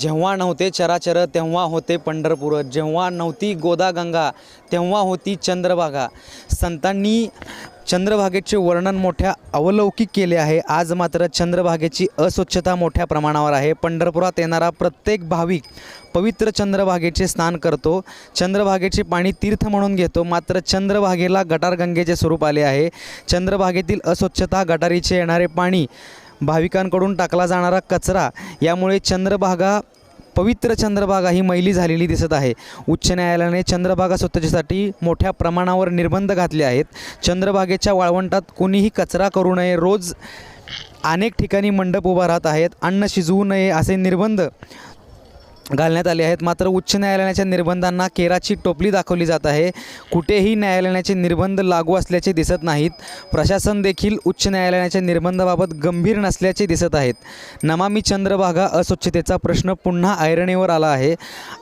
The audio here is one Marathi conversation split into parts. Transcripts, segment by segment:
जेव्हा नव्हते चराचर तेव्हा होते पंढरपूर. जेव्हा नव्हती गोदागंगा तेव्हा होती चंद्रभागा. संतांनी चंद्रभागेचे वर्णन मोठ्या अवलौकिक केले आहे. आज मात्र चंद्रभागेची अस्वच्छता मोठ्या प्रमाणावर आहे. पंढरपुरात येणारा प्रत्येक भाविक पवित्र चंद्रभागेचे स्नान करतो. चंद्रभागेचे पाणी तीर्थ म्हणून घेतो. मात्र चंद्रभागेला गटारगंगेचे स्वरूप आले आहे. चंद्रभागेतील अस्वच्छता गटारीचे येणारे पाणी भाविकांकडून टाकला जाणारा कचरा. यामुळे चंद्रभागा पवित्र चंद्रभागा ही मैली झालेली दिसत आहे. उच्च न्यायालयाने चंद्रभागा स्वच्छतेसाठी मोठ्या प्रमाणावर निर्बंध घातले आहेत. चंद्रभागेच्या वाळवंटात कोणीही कचरा करू नये रोज अनेक ठिकाणी मंडप उभा राहत आहेत. अन्न शिजवू नये असे निर्बंध घालण्यात आले आहेत. मात्र उच्च न्यायालयाच्या निर्बंधांना केराची टोपली दाखवली जात आहे. कुठेही न्यायालयाचे निर्बंध लागू असल्याचे दिसत नाहीत. प्रशासन देखील उच्च न्यायालयाच्या निर्बंधाबाबत गंभीर नसल्याचे दिसत आहेत. नमामी चंद्रभागा अस्वच्छतेचा प्रश्न पुन्हा ऐरणीवर आला आहे.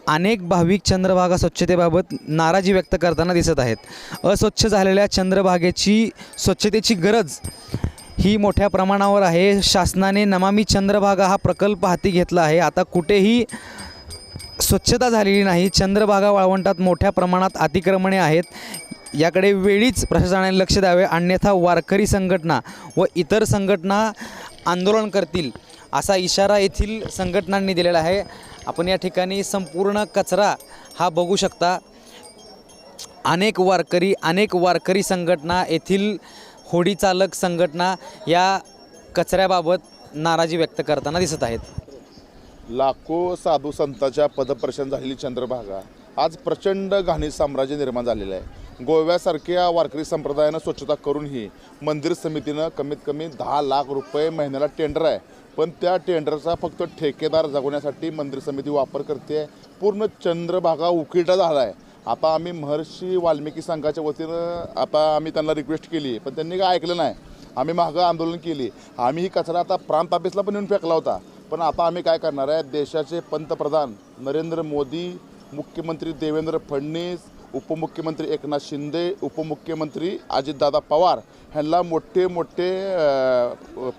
अनेक भाविक चंद्रभागा स्वच्छतेबाबत नाराजी व्यक्त करताना दिसत आहेत. अस्वच्छ झालेल्या चंद्रभागेची स्वच्छतेची गरज ही मोठ्या प्रमाणावर आहे. शासनाने नमामी चंद्रभागा हा प्रकल्प हाती घेतला आहे. आता कुठेही स्वच्छता झालेली नाही चंद्रभागा वाळवंटात मोठ्या प्रमाणात अतिक्रमणे आहेत. याकडे वेळीच प्रशासनाने लक्ष द्यावे अन्यथा वारकरी संघटना व इतर संघटना आंदोलन करतील असा इशारा येथील संघटनांनी दिलेला आहे. आपण या ठिकाणी संपूर्ण कचरा हा बघू शकता. अनेक वारकरी अनेक वारकरी संघटना येथील होडी चालक संघटना या कचऱ्याबाबत नाराजी व्यक्त करताना दिसत आहेत. लाखो साधू संतांच्या पदपर्शन झालेली चंद्रभागा आज प्रचंड घाणी साम्राज्य निर्माण झालेलं आहे. गोव्यासारख्या वारकरी संप्रदायानं स्वच्छता करूनही मंदिर समितीनं कमीत कमी दहा लाख रुपये महिन्याला टेंडर आहे. पण त्या टेंडरचा फक्त ठेकेदार जगवण्यासाठी मंदिर समिती वापर करते पूर्ण चंद्रभागा उकिटा झाला आहे. आता आम्ही महर्षी वाल्मिकी संघाच्या वतीनं आता आम्ही त्यांना रिक्वेस्ट केली पण त्यांनी काय ऐकलं नाही. आम्ही मागं आंदोलन केली. आम्ही ही कचरा आता प्रांत ऑफिसला पण येऊन फेकला होता. पण आता आम्ही काय करणार आहे? देशाचे पंतप्रधान नरेंद्र मोदी मुख्यमंत्री देवेंद्र फडणवीस उपमुख्यमंत्री एकनाथ शिंदे उपमुख्यमंत्री अजितदादा पवार ह्यांना मोठे मोठे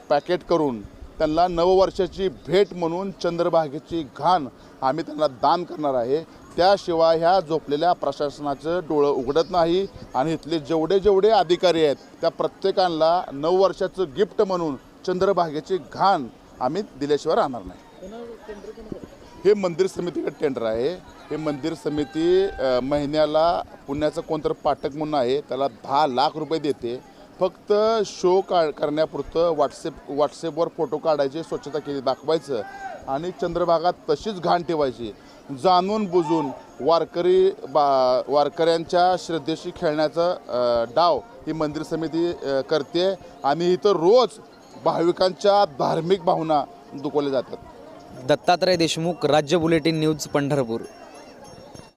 पॅकेट करून त्यांना नववर्षाची भेट म्हणून चंद्रभागेची घाण आम्ही त्यांना दान करणार आहे. त्याशिवाय ह्या झोपलेल्या प्रशासनाचं डोळं उघडत नाही आणि इथले जेवढे जेवढे अधिकारी आहेत त्या प्रत्येकाला नववर्षाचं गिफ्ट म्हणून चंद्रभागेची घाण आम्ही दिल्याशिवाय राहणार नाही. हे मंदिर समितीकडे टेंडर आहे. हे मंदिर समिती महिन्याला पुण्याचं कोणतर पाठक म्हणून आहे त्याला दहा लाख रुपये देते. फक्त शो का करण्यापुरतं व्हॉट्सअप व्हॉट्सअपवर फोटो काढायचे स्वच्छता केली दाखवायचं. आणि चंद्रभागात तशीच घाण ठेवायची. जाणून बुजून वारकरी बा वारकऱ्यांच्या श्रद्धेशी खेळण्याचं डाव ही मंदिर समिती करते. आणि इथं रोज भाविकांच्या धार्मिक भावना दुखवल्या जातात. दत्तात्रय देशमुख राज्य बुलेटिन न्यूज पंढरपूर.